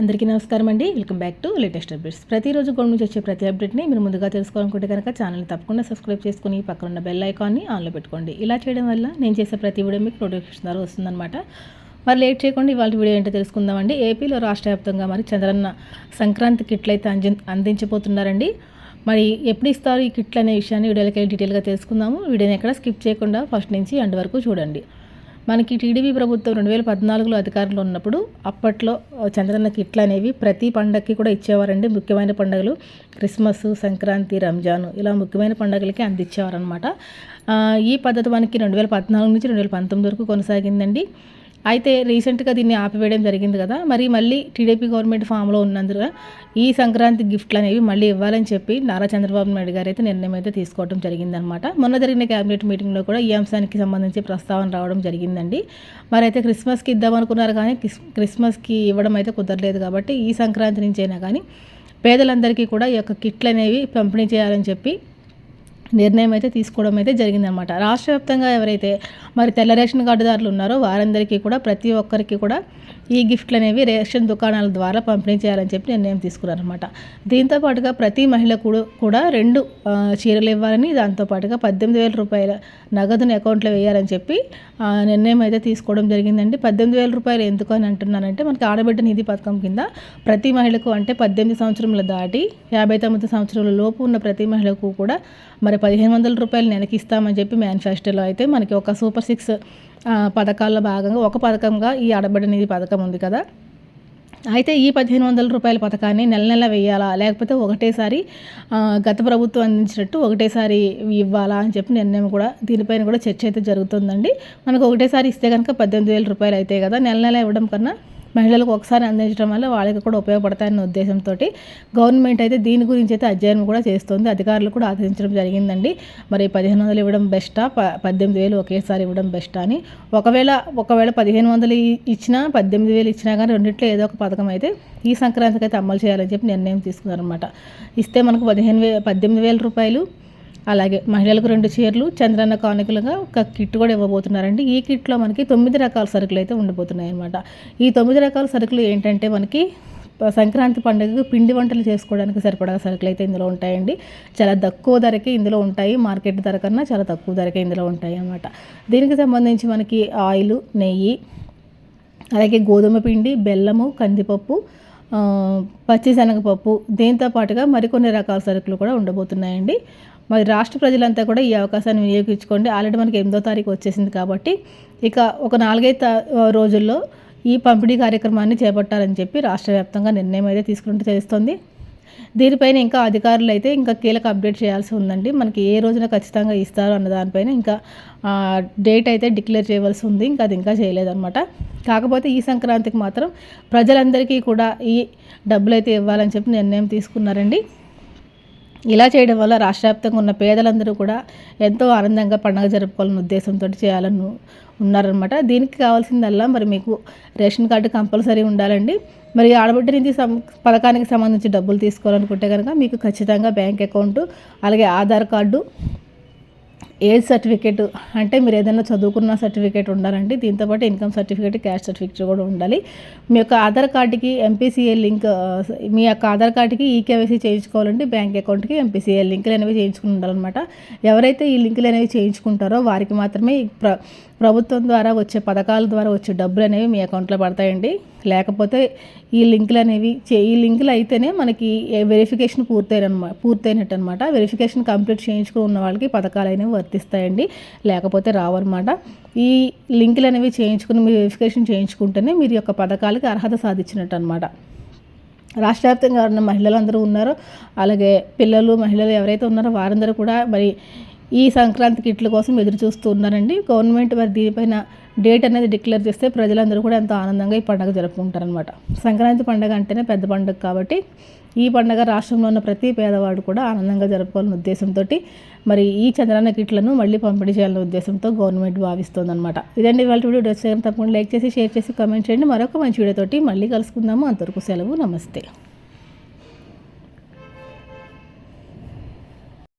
అందరికీ నమస్కారం అండి. Welcome back to latest updates. ప్రతిరోజు గోడ నుంచి వచ్చే ప్రతి అప్డేట్ని మీరు ముందుగా తెలుసుకోవాలనుకుంటే కనుక ఛానల్ని తప్పకుండా సబ్స్క్రైబ్ చేసుకుని పక్కన ఉన్న బెల్ ఐకాన్ని ఆన్లో పెట్టుకోండి. ఇలా చేయడం వల్ల నేను చేసే ప్రతి వీడియో మీకు నోటిఫికేషన్ ద్వారా వస్తుందన్నమాట. మరి లేట్ చేయకుండా ఇవాళ వీడియో ఏంటో తెలుసుకుందామండి. ఏపీలో రాష్ట్ర వ్యాప్తంగా మరి చంద్రన్న సంక్రాంతి కిట్లు అయితే అంది అందించబోతున్నారండి. మరి ఎప్పుడు ఇస్తారు ఈ కిట్లు అనే విషయాన్ని వీడియోలకి డీటెయిల్గా తెలుసుకుందాము. వీడియోని ఎక్కడ స్కిప్ చేయకుండా ఫస్ట్ నుంచి ఎండ్ వరకు చూడండి. మనకి టీడీపీ ప్రభుత్వం రెండు వేల పద్నాలుగులో అధికారంలో ఉన్నప్పుడు అప్పట్లో చంద్రన్న కిట్లు అనేవి ప్రతి పండగకి కూడా ఇచ్చేవారండి. ముఖ్యమైన పండుగలు క్రిస్మస్ సంక్రాంతి రంజాన్ ఇలా ముఖ్యమైన పండుగలకి అందించేవారనమాట ఈ పద్ధతి మనకి రెండు వేల పద్నాలుగు నుంచి రెండు వేల పంతొమ్మిది వరకు కొనసాగిందండి. అయితే రీసెంట్గా దీన్ని ఆపివేయడం జరిగింది కదా మరి మళ్ళీ టీడీపీ గవర్నమెంట్ ఫామ్లో ఉన్నందున ఈ సంక్రాంతి గిఫ్ట్లు అనేవి మళ్ళీ ఇవ్వాలని చెప్పి నారా చంద్రబాబు నాయుడు గారు అయితే నిర్ణయం అయితే తీసుకోవడం జరిగిందనమాట మొన్న జరిగిన క్యాబినెట్ మీటింగ్లో కూడా ఈ అంశానికి సంబంధించి ప్రస్తావన రావడం జరిగిందండి. మరి అయితే క్రిస్మస్కి ఇద్దామనుకున్నారు కానీ క్రిస్మస్కి ఇవ్వడం అయితే కుదరలేదు కాబట్టి ఈ సంక్రాంతి నుంచైనా కానీ పేదలందరికీ కూడా ఈ యొక్క కిట్లు అనేవి పంపిణీ చేయాలని చెప్పి నిర్ణయం అయితే తీసుకోవడం అయితే జరిగిందనమాట రాష్ట్ర వ్యాప్తంగా ఎవరైతే మరి తెల్ల రేషన్ కార్డుదారులు ఉన్నారో వారందరికీ కూడా ప్రతి ఒక్కరికి కూడా ఈ గిఫ్ట్లు అనేవి రేషన్ దుకాణాల ద్వారా పంపిణీ చేయాలని చెప్పి నిర్ణయం తీసుకున్నారనమాట దీంతో పాటుగా ప్రతి మహిళ కూడా రెండు చీరలు ఇవ్వాలని దాంతోపాటుగా పద్దెనిమిది వేల రూపాయల నగదుని అకౌంట్లో వేయాలని చెప్పి నిర్ణయం అయితే తీసుకోవడం జరిగిందండి. పద్దెనిమిది వేల రూపాయలు ఎందుకు అని అంటున్నానంటే మనకి ఆడబిడ్డ నిధి పథకం కింద ప్రతి మహిళకు అంటే పద్దెనిమిది సంవత్సరముల దాటి యాభై తొమ్మిది సంవత్సరాల లోపు ఉన్న ప్రతి మహిళకు కూడా మరి పదిహేను వందల రూపాయలు నెలకి ఇస్తామని చెప్పి మేనిఫెస్టోలో అయితే మనకి ఒక సూపర్ సిక్స్ పథకాల్లో భాగంగా ఒక పథకంగా ఈ ఆడబిడ్డ నిధి పథకం ఉంది కదా. అయితే ఈ పదిహేను వందల రూపాయల పథకాన్ని నెల నెల వేయాలా? లేకపోతే ఒకటేసారి గత ప్రభుత్వం అందించినట్టు ఒకటేసారి ఇవ్వాలా అని చెప్పి నిర్ణయం కూడా దీనిపైన కూడా చర్చ అయితే జరుగుతుందండి. మనకు ఒకటేసారి ఇస్తే కనుక పద్దెనిమిది వేల రూపాయలు అయితే కదా నెల నెల ఇవ్వడం కన్నా మహిళలకు ఒకసారి అందించడం వల్ల వాళ్ళకి కూడా ఉపయోగపడతాయన్న ఉద్దేశంతో గవర్నమెంట్ అయితే దీని గురించి అయితే అధ్యయనం కూడా చేస్తుంది. అధికారులు కూడా ఆదరించడం జరిగిందండి. మరి పదిహేను వందలు ఇవ్వడం బెస్టా? పద్దెనిమిది వేలు ఒకేసారి ఇవ్వడం బెస్టా అని. ఒకవేళ ఒకవేళ పదిహేను వందలు ఇచ్చినా పద్దెనిమిది వేలు ఇచ్చినా కానీ రెండింటిలో ఏదో ఒక పథకం అయితే ఈ సంక్రాంతికి అయితే అమలు చేయాలని చెప్పి నిర్ణయం తీసుకున్నారనమాట ఇస్తే మనకు పదిహేను వే పద్దెనిమిది వేల రూపాయలు అలాగే మహిళలకు రెండు చీరలు చంద్రన్న కానుకలుగా ఒక కిట్ కూడా ఇవ్వబోతున్నారండి. ఈ కిట్లో మనకి తొమ్మిది రకాల సరుకులు అయితే ఉండబోతున్నాయి అనమాట ఈ తొమ్మిది రకాల సరుకులు ఏంటంటే మనకి సంక్రాంతి పండుగకు పిండి వంటలు చేసుకోవడానికి సరిపడా సరుకులు అయితే ఇందులో ఉంటాయండి. చాలా తక్కువ ధరకే ఇందులో ఉంటాయి. మార్కెట్ ధర కన్నా చాలా తక్కువ ధరకే ఇందులో ఉంటాయి అన్నమాట దీనికి సంబంధించి మనకి ఆయిల్ నెయ్యి అలాగే గోధుమ పిండి బెల్లము కందిపప్పు పచ్చిశనగపప్పు దీంతో పాటుగా మరికొన్ని రకాల సరుకులు కూడా ఉండబోతున్నాయండి. మరి రాష్ట్ర ప్రజలంతా కూడా ఈ అవకాశాన్ని వినియోగించుకోండి. ఆల్రెడీ మనకి ఎనిమిదో తారీఖు వచ్చేసింది కాబట్టి ఇక ఒక నాలుగైదు రోజుల్లో ఈ పంపిణీ కార్యక్రమాన్ని చేపట్టాలని చెప్పి రాష్ట్ర వ్యాప్తంగా నిర్ణయం అయితే తీసుకుంటూ తెలుస్తుంది. దీనిపైన ఇంకా అధికారులు అయితే ఇంకా కీలక అప్డేట్ చేయాల్సి ఉందండి. మనకి ఏ రోజున ఖచ్చితంగా ఇస్తారు అన్న దానిపైన ఇంకా డేట్ అయితే డిక్లేర్ చేయవలసి ఉంది. ఇంకా అది ఇంకా చేయలేదన్నమాట. కాకపోతే ఈ సంక్రాంతికి మాత్రం ప్రజలందరికీ కూడా ఈ డబ్బులు అయితే ఇవ్వాలని చెప్పి నిర్ణయం తీసుకున్నారండి. ఇలా చేయడం వల్ల రాష్ట్ర వ్యాప్తంగా ఉన్న పేదలందరూ కూడా ఎంతో ఆనందంగా పండుగ జరుపుకోవాలన్న ఉద్దేశంతో చేయాలని ఉన్నారనమాట దీనికి కావాల్సిందల్లా మరి మీకు రేషన్ కార్డు కంపల్సరీ ఉండాలండి. మరి ఆడబిడ్డ నుంచి సం పథకానికి సంబంధించి డబ్బులు తీసుకోవాలనుకుంటే కనుక మీకు ఖచ్చితంగా బ్యాంక్ అకౌంటు అలాగే ఆధార్ కార్డు ఏజ్ సర్టిఫికేట్ అంటే మీరు ఏదైనా చదువుకున్న సర్టిఫికేట్ ఉండాలండి. దీంతోపాటు ఇన్కమ్ సర్టిఫికేట్ క్యాష్ సర్టిఫికేట్ కూడా ఉండాలి. మీ యొక్క ఆధార్ కార్డుకి ఎంపీసీఏ లింక్ మీ యొక్క ఆధార్ కార్డుకి ఈకేవైసీ చేయించుకోవాలంటే బ్యాంక్ అకౌంట్కి ఎంపీసీఏ లింకులు అనేవి చేయించుకుని ఉండాలన్నమాట. ఎవరైతే ఈ లింకులు అనేవి చేయించుకుంటారో వారికి మాత్రమే ప్ర ప్రభుత్వం ద్వారా వచ్చే పథకాల ద్వారా వచ్చే డబ్బులు అనేవి మీ అకౌంట్లో పడతాయండి. లేకపోతే ఈ లింకులు అనేవి ఈ లింకులు అయితేనే మనకి వెరిఫికేషన్ పూర్తయినమా పూర్తయినట్టు అనమాట వెరిఫికేషన్ కంప్లీట్ చేయించుకుని ఉన్న వాళ్ళకి పథకాలు అనేవి వర్తిస్తాయండి. లేకపోతే రావన్నమాట. ఈ లింకులు అనేవి చేయించుకుని మీరు వెరిఫికేషన్ చేయించుకుంటేనే మీరు యొక్క పథకాలకి అర్హత సాధించినట్టు అనమాట రాష్ట్ర వ్యాప్తంగా ఉన్న మహిళలందరూ ఉన్నారో అలాగే పిల్లలు మహిళలు ఎవరైతే ఉన్నారో వారందరూ కూడా మరి ఈ సంక్రాంతి కిట్ల కోసం ఎదురు చూస్తూ ఉన్నారండి. గవర్నమెంట్ మరి దీనిపైన డేట్ అనేది డిక్లేర్ చేస్తే ప్రజలందరూ కూడా ఎంతో ఆనందంగా ఈ పండుగ జరుపుకుంటారనమాట సంక్రాంతి పండుగ అంటేనే పెద్ద పండుగ కాబట్టి ఈ పండుగ రాష్ట్రంలో ఉన్న ప్రతి పేదవాడు కూడా ఆనందంగా జరుపుకోవాలనే ఉద్దేశంతో మరి ఈ చంద్రాన్న కిట్లను మళ్ళీ పంపిణీ చేయాలనే ఉద్దేశంతో గవర్నమెంట్ భావిస్తోందనమాట ఇదండి వాళ్ళ వీడియో. డ్రెస్ తప్పకుండా లైక్ చేసి షేర్ చేసి కామెంట్ చేయండి. మరొక మంచి వీడియోతోటి మళ్ళీ కలుసుకుందాము. అంతవరకు సెలవు. నమస్తే.